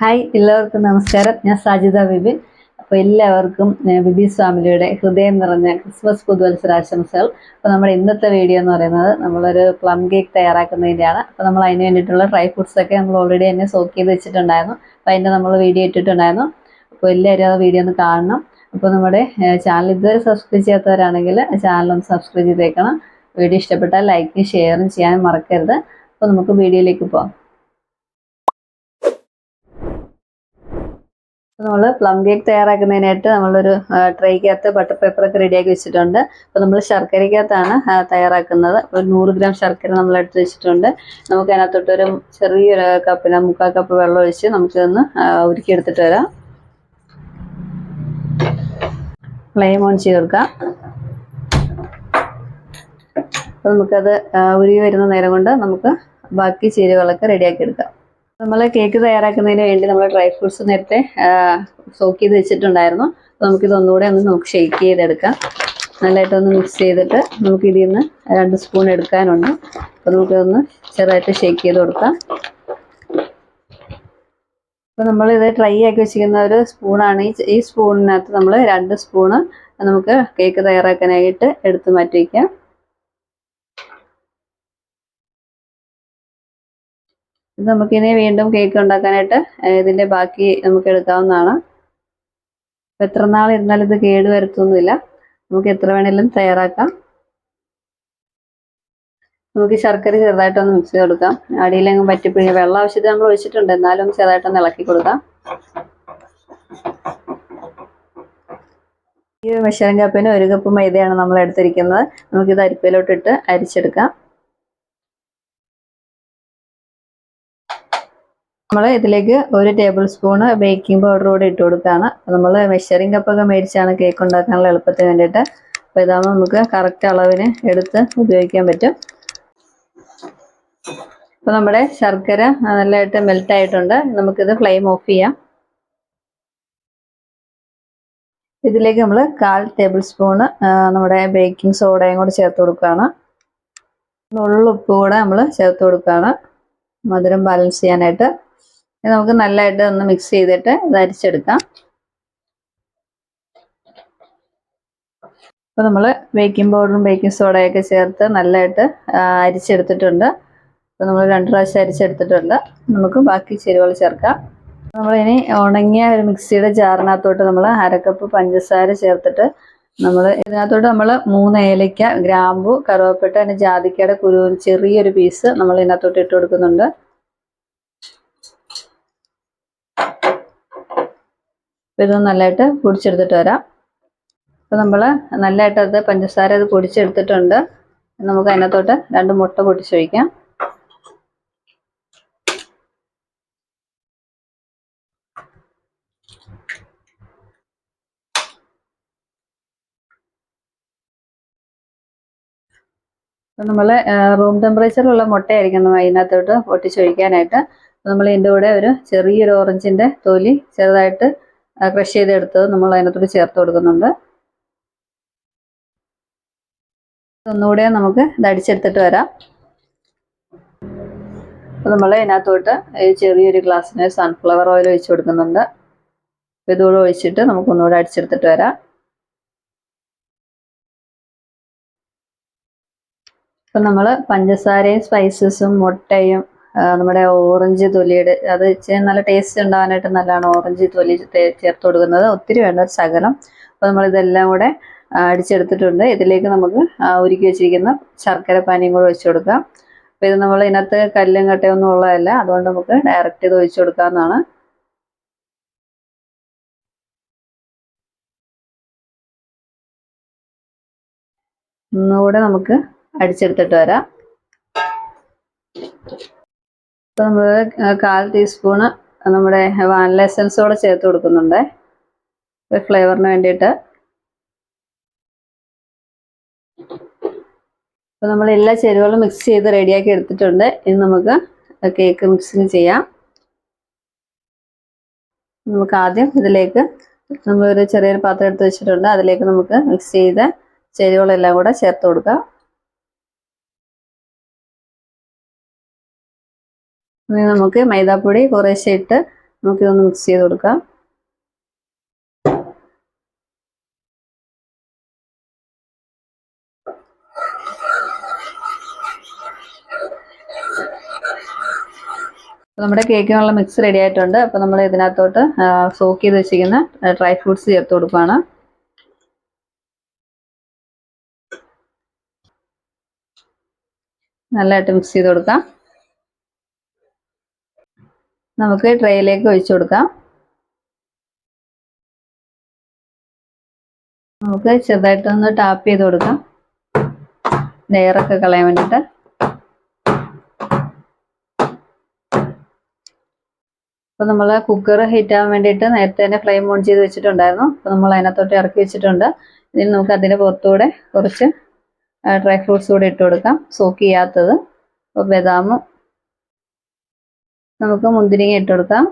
Hi എല്ലാവർക്കും നമസ്കാരം. ഞാൻ സാജിത ബിബിൻ അപ്പോൾ എല്ലാവർക്കും ബിബി ഫാമിലിയുടെ ഹൃദയം നിറഞ്ഞ ക്രിസ്മസ് പുതുവത്സരാശംസകൾ. അപ്പോൾ നമ്മുടെ ഇന്നത്തെ വീഡിയോ എന്ന് പറയുന്നത് നമ്മളൊരു പ്ലം കേക്ക് തയ്യാറാക്കുന്നതിന്റെയാണ് അപ്പോൾ നമ്മൾ അതിന് വേണ്ടിയിട്ടുള്ള ഡ്രൈ ഫ്രൂട്ട്സ് ഒക്കെ നമ്മൾ ഓൾറെഡി തന്നെ സോക്ക് ചെയ്ത് വെച്ചിട്ടുണ്ടായിരുന്നു. അപ്പോൾ അതിന്റെ നമ്മൾ വീഡിയോ ഇട്ടിട്ടുണ്ടായിരുന്നു. അപ്പോൾ എല്ലാവരും ആ വീഡിയോ ഒന്ന് കാണണം. അപ്പോൾ നമ്മുടെ ചാനൽ ഇതുവരെ സബ്സ്ക്രൈബ് ചെയ്യാത്തവരാണെങ്കിൽ ചാനൽ ഒന്ന് സബ്സ്ക്രൈബ് ചെയ്തേക്കണം. വീഡിയോ ഇഷ്ടപ്പെട്ടാൽ ലൈക്കും ഷെയറും ചെയ്യാൻ മറക്കരുത്. അപ്പോൾ നമുക്ക് വീഡിയോയിലേക്ക് പോകാം നമ്മൾ പ്ലം കേക്ക് തയ്യാറാക്കുന്നതിനായിട്ട് നമ്മളൊരു ട്രേക്കകത്ത് ബട്ടർ പേപ്പറൊക്കെ റെഡിയാക്കി വെച്ചിട്ടുണ്ട്. അപ്പോൾ നമ്മൾ ശർക്കരയ്ക്കകത്താണ് തയ്യാറാക്കുന്നത്. ഒരു നൂറ് ഗ്രാം ശർക്കര നമ്മൾ എടുത്ത് വെച്ചിട്ടുണ്ട്. നമുക്ക് അതിനകത്തോട്ടൊരു ചെറിയൊരു കപ്പിന് മുക്കാൽ കപ്പ് വെള്ളം ഒഴിച്ച് നമുക്കിതൊന്ന് ഉരുക്കിയെടുത്തിട്ട് വരാം. ഫ്ലെയിം ഓൺ കൊടുക്കാം. അപ്പോൾ നമുക്കത് ഉരുകി വരുന്ന നേരം കൊണ്ട് നമുക്ക് ബാക്കി ചേരുവകളൊക്കെ റെഡിയാക്കി എടുക്കാം. നമ്മൾ കേക്ക് തയ്യാറാക്കുന്നതിന് വേണ്ടി നമ്മൾ ഡ്രൈ ഫ്രൂട്ട്സ് നേരത്തെ സോക്ക് ചെയ്ത് വെച്ചിട്ടുണ്ടായിരുന്നു. നമുക്കിത് ഒന്നുകൂടെ ഒന്ന് നമുക്ക് ഷെയ്ക്ക് ചെയ്തെടുക്കാം. നല്ലതായിട്ടൊന്ന് മിക്സ് ചെയ്തിട്ട് നമുക്ക് ഇതിൽ നിന്ന് രണ്ട് സ്പൂൺ എടുക്കാനുണ്ട്. അപ്പോൾ നമുക്കിതൊന്ന് ചെറുതായിട്ട് ഷെയ്ക്ക് ചെയ്ത് കൊടുക്കാം. അപ്പോൾ നമ്മളിത് ട്രൈ ആക്കി വെച്ചിരിക്കുന്ന ഒരു സ്പൂണാണ്. ഈ ഈ സ്പൂണിനകത്ത് നമ്മൾ രണ്ട് സ്പൂണ് നമുക്ക് കേക്ക് തയ്യാറാക്കാനായിട്ട് എടുത്ത് മാറ്റി വയ്ക്കാം ഇത് നമുക്കിനി വീണ്ടും കേക്ക് ഉണ്ടാക്കാനായിട്ട് ഇതിന്റെ ബാക്കി നമുക്ക് എടുക്കാവുന്നതാണ്. അപ്പം എത്ര നാൾ ഇരുന്നാലും ഇത് കേട് വരുത്തൊന്നുമില്ല നമുക്ക് എത്ര വേണേലും തയ്യാറാക്കാം. നമുക്ക് ശർക്കര ചെറുതായിട്ടൊന്ന് മിക്സ് ചെയ്ത് കൊടുക്കാം. അടിയിലെങ്ങും പറ്റിപ്പിഴിഞ്ഞ് വെള്ളം ആവശ്യത്തിന് നമ്മൾ ഒഴിച്ചിട്ടുണ്ട്. എന്നാലും ഒന്ന് ചെറുതായിട്ടൊന്ന് ഇളക്കി കൊടുക്കാം. ഈ മെഷറിംഗ് കപ്പിന് ഒരു കപ്പ് മൈദയാണ് നമ്മൾ എടുത്തിരിക്കുന്നത്. നമുക്കിത് അരിപ്പയിലോട്ടിട്ട് അരിച്ചെടുക്കാം. ഇതിലേക്ക് ഒരു ടേബിൾ സ്പൂണ് ബേക്കിംഗ് പൗഡർ കൂടെ ഇട്ട് കൊടുക്കുകയാണ്. നമ്മൾ മെഷറിംഗ് കപ്പൊക്കെ മേടിച്ചാണ് കേക്ക് ഉണ്ടാക്കാനുള്ള എളുപ്പത്തിന് വേണ്ടിയിട്ട്. അപ്പോൾ ഇതാകുമ്പോൾ നമുക്ക് കറക്റ്റ് അളവിന് എടുത്ത് ഉപയോഗിക്കാൻ പറ്റും. അപ്പോൾ നമ്മുടെ ശർക്കര നല്ലതായിട്ട് മെൽറ്റ് ആയിട്ടുണ്ട്. നമുക്കിത് ഫ്ലെയിം ഓഫ് ചെയ്യാം. ഇതിലേക്ക് നമ്മൾ കാൽ ടേബിൾ സ്പൂണ് നമ്മുടെ ബേക്കിംഗ് സോഡയും കൂടെ ചേർത്ത് കൊടുക്കുകയാണ്. ഉപ്പ് കൂടെ നമ്മൾ ചേർത്ത് കൊടുക്കുകയാണ്. മധുരം ബാലൻസ് ചെയ്യാനായിട്ട്. ഇനി നമുക്ക് നല്ലതായിട്ട് ഒന്ന് മിക്സ് ചെയ്തിട്ട് ഇത് അരിച്ചെടുക്കാം. അപ്പോൾ നമ്മൾ ബേക്കിംഗ് പൗഡറും ബേക്കിംഗ് സോഡയൊക്കെ ചേർത്ത് നല്ലതായിട്ട് അരിച്ചെടുത്തിട്ടുണ്ട്. അപ്പോൾ നമ്മൾ രണ്ട് പ്രാവശ്യം അരിച്ചെടുത്തിട്ടുണ്ട്. നമുക്ക് ബാക്കി ചേരുവകൾ ചേർക്കാം. നമ്മളിനി ഉണങ്ങിയ ഒരു മിക്സിയുടെ ജാറിനകത്തോട്ട് നമ്മൾ അരക്കപ്പ് പഞ്ചസാര ചേർത്തിട്ട് നമ്മൾ ഇതിനകത്തോട്ട് നമ്മൾ മൂന്ന് ഏലയ്ക്ക ഗ്രാമ്പു കറുവപ്പട്ട പിന്നെ ജാതിക്കയുടെ കുരു ചെറിയൊരു പീസ് നമ്മൾ ഇതിനകത്തോട്ട് ഇട്ട് കൊടുക്കുന്നുണ്ട്. അപ്പോൾ ഇത് നല്ലതായിട്ട് പൊടിച്ചെടുത്തിട്ട് വരാം. അപ്പോൾ നമ്മൾ നല്ലതായിട്ട് അത് പഞ്ചസാര അത് പൊടിച്ചെടുത്തിട്ടുണ്ട്. നമുക്ക് അതിനകത്തോട്ട് രണ്ട് മുട്ട പൊടിച്ചൊഴിക്കാം നമ്മൾ റൂം ടെമ്പറേച്ചറിലുള്ള മുട്ടയായിരിക്കും നമ്മൾ അതിനകത്തോട്ട് പൊട്ടിച്ചൊഴിക്കാനായിട്ട് നമ്മൾ ഇതിന്റെ കൂടെ ഒരു ചെറിയൊരു ഓറഞ്ചിന്റെ തൊലി ചെറുതായിട്ട് ക്രഷ് ചെയ്തെടുത്തത് നമ്മൾ അതിനകത്തോട്ട് ചേർത്ത് കൊടുക്കുന്നുണ്ട്. ഒന്നുകൂടെ നമുക്ക് ഇത് അടിച്ചെടുത്തിട്ട് വരാം. അപ്പോൾ നമ്മൾ ഇതിനകത്തോട്ട് ചെറിയൊരു ഗ്ലാസ്സിന് സൺഫ്ലവർ ഓയിൽ ഒഴിച്ച് കൊടുക്കുന്നുണ്ട്. അപ്പോൾ ഇതുകൂടെ ഒഴിച്ചിട്ട് നമുക്ക് ഒന്നുകൂടെ അടിച്ചെടുത്തിട്ട് വരാം. ഇപ്പം നമ്മൾ പഞ്ചസാരയും സ്പൈസസും മുട്ടയും നമ്മുടെ ഓറഞ്ച് തൊലിയുടെ അത് ഇച്ചിരി നല്ല ടേസ്റ്റ് ഉണ്ടാകാനായിട്ട് നല്ലതാണ് ഓറഞ്ച് തൊലി ചേർത്ത് കൊടുക്കുന്നത്. ഒത്തിരി വേണ്ട ഒരു ശകലം അപ്പോൾ നമ്മളിതെല്ലാം കൂടെ അടിച്ചെടുത്തിട്ടുണ്ട്. ഇതിലേക്ക് നമുക്ക് ഉരുക്കി വെച്ചിരിക്കുന്ന ശർക്കര പാനിയും കൂടെ ഒഴിച്ചു കൊടുക്കാം. അപ്പോൾ ഇത് നമ്മൾ ഇതിനകത്ത് കല്ലും കട്ടയൊന്നും ഉള്ളതല്ല. അതുകൊണ്ട് നമുക്ക് ഡയറക്റ്റ് ഇത് ഒഴിച്ചു കൊടുക്കാവുന്നതാണ്. ഒന്നുകൂടെ നമുക്ക് അടിച്ചെടുത്തിട്ട് വരാം. ഇപ്പോൾ നമ്മൾ കാൽ ടീസ്പൂണ് നമ്മുടെ വാനില എസൻസ് കൂടെ ചേർത്ത് കൊടുക്കുന്നുണ്ട്. ഒരു ഫ്ലേവറിന് വേണ്ടിയിട്ട്. അപ്പോൾ നമ്മൾ എല്ലാ ചേരുവകളും മിക്സ് ചെയ്ത് റെഡിയാക്കി എടുത്തിട്ടുണ്ട്. ഇനി നമുക്ക് കേക്ക് മിക്സിങ് ചെയ്യാം. നമുക്ക് ആദ്യം ഇതിലേക്ക് നമ്മളൊരു ചെറിയൊരു പാത്രം എടുത്ത് വെച്ചിട്ടുണ്ട്. അതിലേക്ക് നമുക്ക് മിക്സ് ചെയ്ത ചേരുവകളെല്ലാം കൂടെ ചേർത്ത് കൊടുക്കാം. ഇനി നമുക്ക് മൈദാപ്പൊടി കുറേശ്ശെ ഇട്ട് നമുക്കിതൊന്ന് മിക്സ് ചെയ്ത് കൊടുക്കാം. നമ്മുടെ കേക്കിനുള്ള മിക്സ് റെഡി ആയിട്ടുണ്ട്. അപ്പോൾ നമ്മൾ ഇതിനകത്തോട്ട് സോക്ക് ചെയ്ത് വെച്ചിരിക്കുന്ന ഡ്രൈ ഫ്രൂട്ട്സ് ചേർത്ത് കൊടുക്കുകയാണ് നല്ലതായിട്ട് മിക്സ് ചെയ്ത് കൊടുക്കാം. നമുക്ക് ട്രേയിലേക്ക് ഒഴിച്ചു കൊടുക്കാം. നമുക്ക് ചെറുതായിട്ടൊന്ന് ടാപ്പ് ചെയ്ത് കൊടുക്കാം. ലെയറൊക്കെ കളയാൻ വേണ്ടിയിട്ട്. അപ്പോൾ നമ്മൾ കുക്കർ ഹീറ്റ് ആവാൻ വേണ്ടിയിട്ട് നേരത്തെ തന്നെ ഫ്ലെയിം ഓൺ ചെയ്ത് വെച്ചിട്ടുണ്ടായിരുന്നു. അപ്പോൾ നമ്മൾ അതിനകത്തോട്ട് ഇറക്കി വെച്ചിട്ടുണ്ട്. ഇനി നമുക്ക് അതിന്റെ പുറത്തൂടെ കുറച്ച് ഡ്രൈ ഫ്രൂട്ട്സ് കൂടെ ഇട്ട് കൊടുക്കാം. സോക്ക് ചെയ്യാത്തത്. അപ്പോൾ ബദാമും നമുക്ക് മുന്തിരിങ്ങ ഇട്ട് കൊടുക്കാം.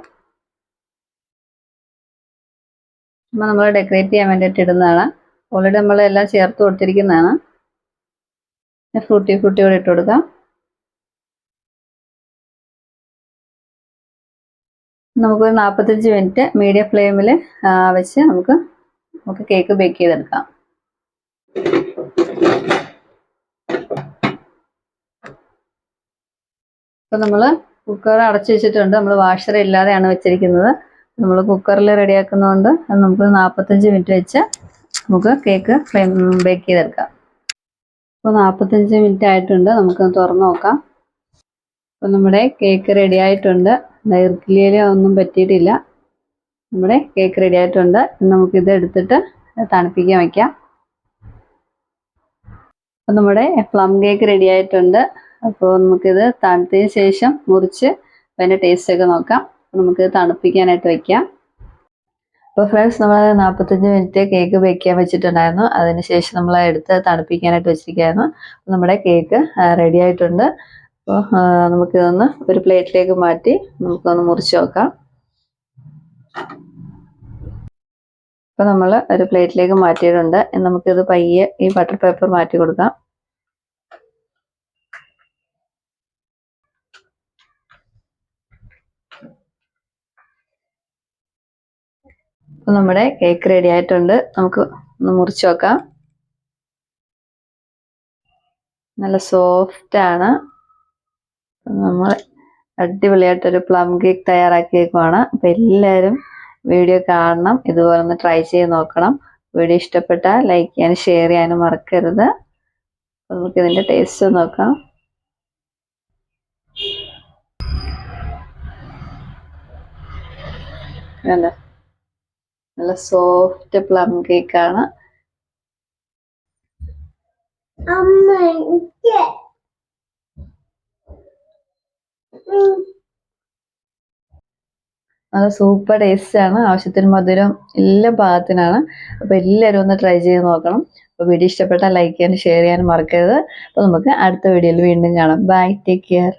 അപ്പോൾ നമ്മൾ ഡെക്കറേറ്റ് ചെയ്യാൻ വേണ്ടിയിട്ട് ഇടുന്നതാണ്. ഓൾറെഡി നമ്മൾ എല്ലാം ചേർത്ത് കൊടുത്തിരിക്കുന്നതാണ്. ഫ്രൂട്ടി ഫ്രൂട്ടി കൂടെ ഇട്ട് കൊടുക്കാം. നമുക്കൊരു നാൽപ്പത്തഞ്ച് മിനിറ്റ് മീഡിയം ഫ്ലെയിമിൽ വെച്ച് നമുക്ക് നമുക്ക് കേക്ക് ബേക്ക് ചെയ്തെടുക്കാം. ഇപ്പം നമ്മൾ കുക്കർ അടച്ചു വെച്ചിട്ടുണ്ട്. നമ്മൾ വാഷർ ഇല്ലാതെയാണ് വെച്ചിരിക്കുന്നത്. നമ്മൾ കുക്കറിൽ റെഡിയാക്കുന്നതുകൊണ്ട് നമുക്ക് നാൽപ്പത്തഞ്ച് മിനിറ്റ് വെച്ച് നമുക്ക് കേക്ക് ഫ്ലെയിം ബേക്ക് ചെയ്തെടുക്കാം. അപ്പോൾ നാൽപ്പത്തഞ്ച് മിനിറ്റ് ആയിട്ടുണ്ട്. നമുക്ക് തുറന്ന് നോക്കാം. അപ്പോൾ നമ്മുടെ കേക്ക് റെഡി ആയിട്ടുണ്ട്. ദൈർഘ്യയില ഒന്നും പറ്റിയിട്ടില്ല. നമ്മുടെ കേക്ക് റെഡി ആയിട്ടുണ്ട്. നമുക്കിത് എടുത്തിട്ട് തണുപ്പിക്കാൻ വയ്ക്കാം അപ്പം നമ്മുടെ പ്ലം കേക്ക് റെഡി ആയിട്ടുണ്ട്. അപ്പോൾ നമുക്കിത് തണുത്തതിന് ശേഷം മുറിച്ച് അതിന്റെ ടേസ്റ്റ് ഒക്കെ നോക്കാം. നമുക്ക് തണുപ്പിക്കാനായിട്ട് വയ്ക്കാം അപ്പോൾ ഫ്രണ്ട്സ് നമ്മൾ നാൽപ്പത്തഞ്ച് മിനിറ്റ് കേക്ക് ബേക്ക് ചെയ്യാൻ വെച്ചിട്ടുണ്ടായിരുന്നു. അതിന് ശേഷം നമ്മൾ എടുത്ത് തണുപ്പിക്കാനായിട്ട് വെച്ചിരിക്കുകയായിരുന്നു. നമ്മുടെ കേക്ക് റെഡി ആയിട്ടുണ്ട്. അപ്പോൾ നമുക്കിതൊന്ന് ഒരു പ്ലേറ്റിലേക്ക് മാറ്റി നമുക്കൊന്ന് മുറിച്ച് നോക്കാം. അപ്പോൾ നമ്മൾ ഒരു പ്ലേറ്റിലേക്ക് മാറ്റിയിട്ടുണ്ട്. നമുക്കിത് പയ്യെ ഈ ബട്ടർ പേപ്പർ മാറ്റി കൊടുക്കാം. അപ്പോൾ നമ്മുടെ കേക്ക് റെഡി ആയിട്ടുണ്ട്. നമുക്ക് ഒന്ന് മുറിച്ച് നോക്കാം. നല്ല സോഫ്റ്റ് ആണ്. നമ്മൾ അടിപൊളിയായിട്ടൊരു പ്ലം കേക്ക് തയ്യാറാക്കിയേക്കുവാണ്. അപ്പോൾ എല്ലാവരും വീഡിയോ കാണണം. ഇതുപോലെ ഒന്ന് ട്രൈ ചെയ്ത് നോക്കണം. വീഡിയോ ഇഷ്ടപ്പെട്ടാൽ ലൈക്ക് ചെയ്യാനും ഷെയർ ചെയ്യാനും മറക്കരുത്. നമുക്ക് ഇതിന്റെ ടേസ്റ്റ് നോക്കാം. വേണ്ട നല്ല സോഫ്റ്റ് പ്ലം കേക്ക് ആണ്. നല്ല സൂപ്പർ ടേസ്റ്റ് ആണ്. ആവശ്യത്തിന് മധുരം എല്ലാ പാകത്തിനാണ് അപ്പോൾ എല്ലാവരും ഒന്ന് ട്രൈ ചെയ്ത് നോക്കണം. അപ്പോൾ വീഡിയോ ഇഷ്ടപ്പെട്ടാൽ ലൈക്ക് ചെയ്യാനും ഷെയർ ചെയ്യാനും മറക്കരുത്. അപ്പോൾ നമുക്ക് അടുത്ത വീഡിയോയിൽ വീണ്ടും കാണാം. Bye take care